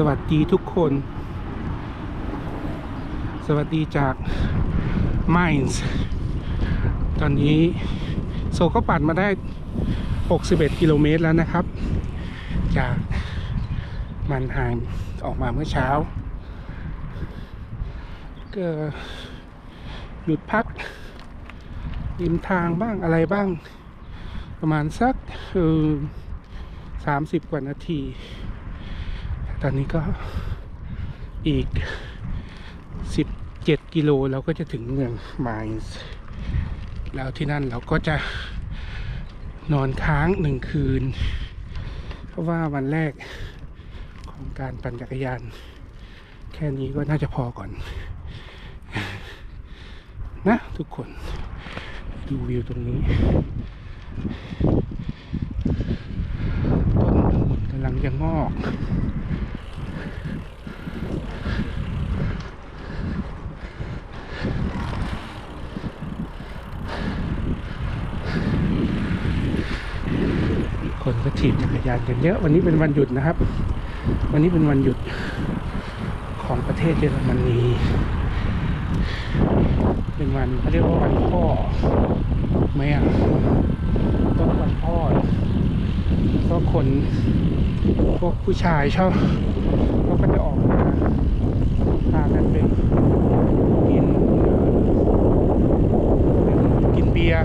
สวัสดีทุกคน สวัสดีจาก m i n d s ตอนนี้โซก็ปั่นมาได้ 61 กิโลเมตรแล้วนะครับ จากมันไฮม์ออกมาเมื่อเช้า ก็หยุดพักริมทางบ้างอะไรบ้าง ประมาณสักออสามสิบกว่านาที ตอนนี้ก็อีก 17 กิโลเราก็จะถึงเมืองไมซ์แล้วที่นั่นเราก็จะนอนค้างหนึ่งคืน เพราะว่าวันแรกของการปั่นจักรยาน แค่นี้ก็น่าจะพอก่อน นะทุกคนดูวิวตรงนี้ต้นองุ่นกำลังจะงอก คนก็ถีบจักรยานกันเยอะวันนี้เป็นวันหยุดนะครับ วันนี้เป็นวันหยุดของประเทศเยอรมนีเป็นวันเขาเรียกว่าวันพ่อแม่ต้องวันพ่อก็คนพวกผู้ชายชอบก็จะออกมาพากันไปกินกินเบียร์